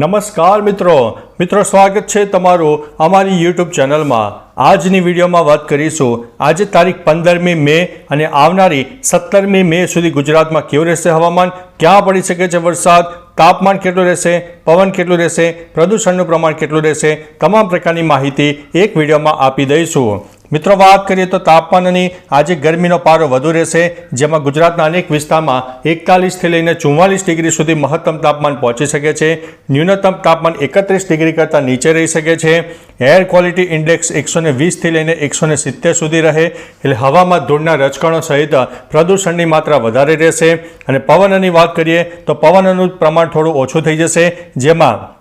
નમસ્કાર મિત્રો. મિત્રો, સ્વાગત છે તમારું અમારી યુટ્યુબ ચેનલમાં. આજની વિડીયોમાં વાત કરીશું. આજે તારીખ પંદરમી મે અને આવનારી સત્તરમી મે સુધી ગુજરાતમાં કેવું રહેશે હવામાન? ક્યાં પડી શકે છે વરસાદ? તાપમાન કેટલું રહેશે? પવન કેટલું રહેશે? પ્રદૂષણનું પ્રમાણ કેટલું રહેશે? તમામ પ્રકારની માહિતી એક વિડીયોમાં આપી દઈશું. મિત્રો, વાત કરીએ તો તાપમાનની. આજે ગરમીનો પારો વધુ રહેશે, જેમાં ગુજરાતના અનેક વિસ્તારમાં એકતાલીસથી લઈને ચુમ્માલીસ ડિગ્રી સુધી મહત્તમ તાપમાન પહોંચી શકે છે. ન્યૂનતમ તાપમાન એકત્રીસ ડિગ્રી કરતાં નીચે રહી શકે છે. એર ક્વોલિટી ઇન્ડેક્સ એકસો ને વીસથી લઈને એકસો ને સિત્તેર સુધી રહે. એટલે હવામાં ધૂળના રજકણો સહિત પ્રદૂષણની માત્રા વધારે રહેશે. અને પવનની વાત કરીએ તો પવનનું પ્રમાણ થોડું ઓછું થઈ જશે, જેમાં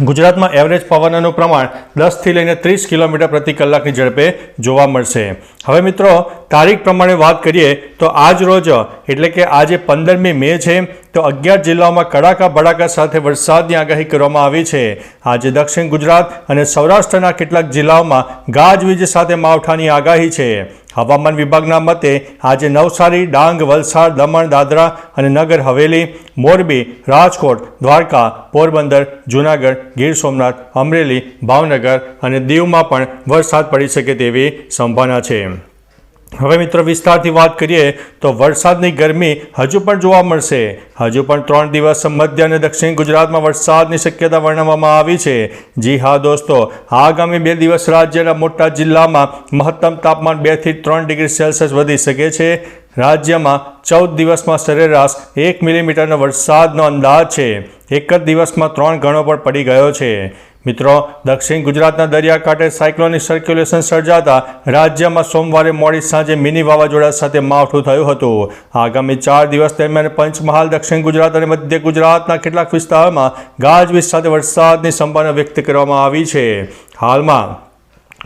ગુજરાતમાં એવરેજ પવનનું પ્રમાણ દસથી લઈને ત્રીસ કિલોમીટર પ્રતિ કલાકની ઝડપે જોવા મળશે. હવે મિત્રો, તારીખ પ્રમાણે વાત કરીએ તો આજ રોજ, એટલે કે આજે પંદરમી મે છે તો અગિયાર જિલ્લાઓમાં કડાકા ભડાકા સાથે વરસાદની આગાહી કરવામાં આવી છે. આજે દક્ષિણ ગુજરાત અને સૌરાષ્ટ્રના કેટલાક જિલ્લાઓમાં ગાજવીજ સાથે માવઠાની આગાહી છે. હવામાન વિભાગના મતે આજે નવસારી, ડાંગ, વલસાડ, દમણ, દાદરા અને નગર હવેલી, મોરબી, રાજકોટ, દ્વારકા, પોરબંદર, જૂનાગઢ, ગીર સોમનાથ, અમરેલી, ભાવનગર અને દીવમાં પણ વરસાદ પડી શકે તેવી સંભાવના છે. હવે મિત્રો વિસ્તારથી વાત કરીએ તો વરસાદની ગરમી હજુ પણ જોવા મળશે. હજુ પણ ત્રણ દિવસ મધ્ય અને દક્ષિણ ગુજરાતમાં વરસાદની શક્યતા વર્ણવવામાં આવી છે. જી હા દોસ્તો, આગામી બે દિવસ રાજ્યના મોટા જિલ્લામાં મહત્તમ તાપમાન બેથી ત્રણ ડિગ્રી સેલ્સિયસ વધી શકે છે. રાજ્યમાં ચૌદ દિવસમાં સરેરાશ એક મિલીમીટરનો વરસાદનો અંદાજ છે. એક જ દિવસમાં ત્રણ ગણો પણ પડી ગયો છે. મિત્રો, દક્ષિણ ગુજરાતના દરિયાકાંઠે સાયક્લોનિક સર્ક્યુલેશન સર્જાતા રાજ્યમાં સોમવારે મોડી સાંજે મિની વાવાઝોડા સાથે માવઠું થયું હતું. આગામી ચાર દિવસ દરમિયાન પંચમહાલ, દક્ષિણ ગુજરાત અને મધ્ય ગુજરાતના કેટલાક વિસ્તારોમાં ગાજવીજ સાથે વરસાદની સંભાવના વ્યક્ત કરવામાં આવી છે. હાલમાં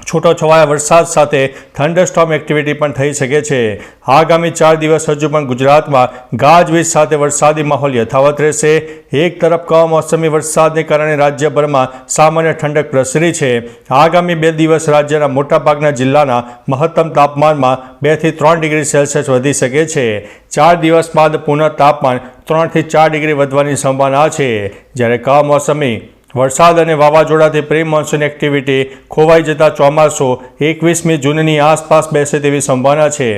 છૂટોછવાયા વરસાદ સાથે થંડરસ્ટોમ એક્ટિવિટી પણ થઈ શકે છે. આગામી ચાર દિવસ હજુ પણ ગુજરાતમાં ગાજવીજ સાથે વરસાદી માહોલ યથાવત રહેશે. એક તરફ કમોસમી વરસાદને કારણે રાજ્યભરમાં સામાન્ય ઠંડક પ્રસરી છે. આગામી બે દિવસ રાજ્યના મોટાભાગના જિલ્લાના મહત્તમ તાપમાનમાં બેથી ત્રણ ડિગ્રી સેલ્સિયસ વધી શકે છે. ચાર દિવસ બાદ પુનઃ તાપમાન ત્રણથી ચાર ડિગ્રી વધવાની સંભાવના છે. જ્યારે કમોસમી વરસાદ અને વાવાઝોડાથી પ્રી મોન્સૂન એક્ટિવિટી ખોવાઈ જતા ચોમાસું એકવીસમી જૂનની આસપાસ બેસે તેવી સંભાવના છે.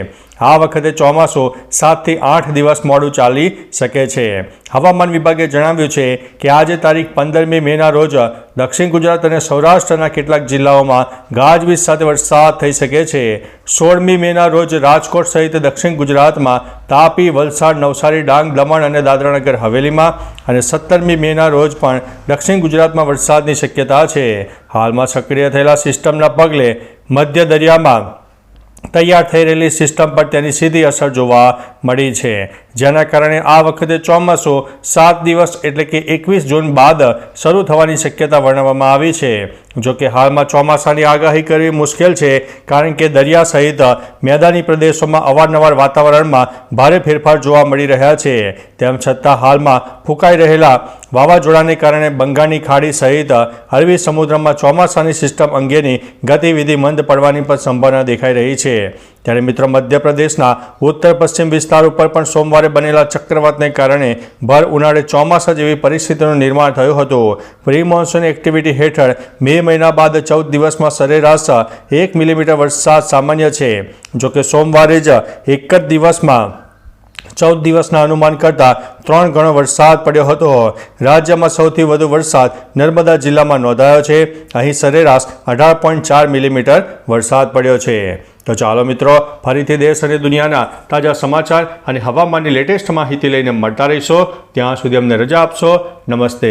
આ વખતે ચોમાસું સાતથી આઠ દિવસ મોડું ચાલી શકે છે. હવામાન વિભાગે જણાવ્યું છે કે આજે તારીખ પંદરમી મેના રોજ દક્ષિણ ગુજરાત અને સૌરાષ્ટ્રના કેટલાક જિલ્લાઓમાં ગાજવીજ સાથે વરસાદ થઈ શકે છે. સોળમી મેના રોજ રાજકોટ સહિત દક્ષિણ ગુજરાતમાં તાપી, વલસાડ, નવસારી, ડાંગ, દમણ અને દાદરાનગર હવેલીમાં અને સત્તરમી મેના રોજ પણ દક્ષિણ ગુજરાતમાં વરસાદની શક્યતા છે. હાલમાં સક્રિય થયેલા સિસ્ટમના પગલે મધ્ય દરિયામાં તૈયાર થઈ રહેલી સિસ્ટમ પર તેની સીધી અસર જોવા મળી છે. જેના કારણે આ વખતે ચોમાસું સાત દિવસ એટલે કે એકવીસ જૂન બાદ શરૂ થવાની શક્યતા વર્ણવવામાં આવી છે. જોકે હાલમાં ચોમાસાની આગાહી કરવી મુશ્કેલ છે, કારણ કે દરિયા સહિત મેદાની પ્રદેશોમાં અવારનવાર વાતાવરણમાં ભારે ફેરફાર જોવા મળી રહ્યા છે. તેમ છતાં હાલમાં ફૂંકાઈ રહેલા વાવાઝોડાને કારણે બંગાળની ખાડી સહિત અરબી સમુદ્રમાં ચોમાસાની સિસ્ટમ અંગેની ગતિવિધિ મંદ પડવાની પણ સંભાવના દેખાઈ રહી છે. ત્યારે મિત્રો મધ્યપ્રદેશના ઉત્તર પશ્ચિમ વિસ્તાર ઉપર પણ સોમવારે બનેલા ચક્રવાતને કારણે ભર ઉનાળે ચોમાસા જેવી પરિસ્થિતિનું નિર્માણ થયું હતું. પ્રી મોન્સૂન એક્ટિવિટી હેઠળ મે મહિના બાદ ચૌદ દિવસમાં સરેરાશ એક મિલીમીટર વરસાદ સામાન્ય છે. જોકે સોમવારે જ એક જ દિવસમાં ચૌદ દિવસના અનુમાન કરતાં ત્રણ ગણો વરસાદ પડ્યો હતો. રાજ્યમાં સૌથી વધુ વરસાદ નર્મદા જિલ્લામાં નોંધાયો છે. અહીં સરેરાશ અઢાર પોઈન્ટ ચાર મિલીમીટર વરસાદ પડ્યો છે. તો ચાલો મિત્રો, ફરીથી દેશ અને દુનિયાના તાજા સમાચાર અને હવામાનની લેટેસ્ટ માહિતી લઈને મળતા રહીશો. ત્યાં સુધી અમને રજા આપશો. નમસ્તે.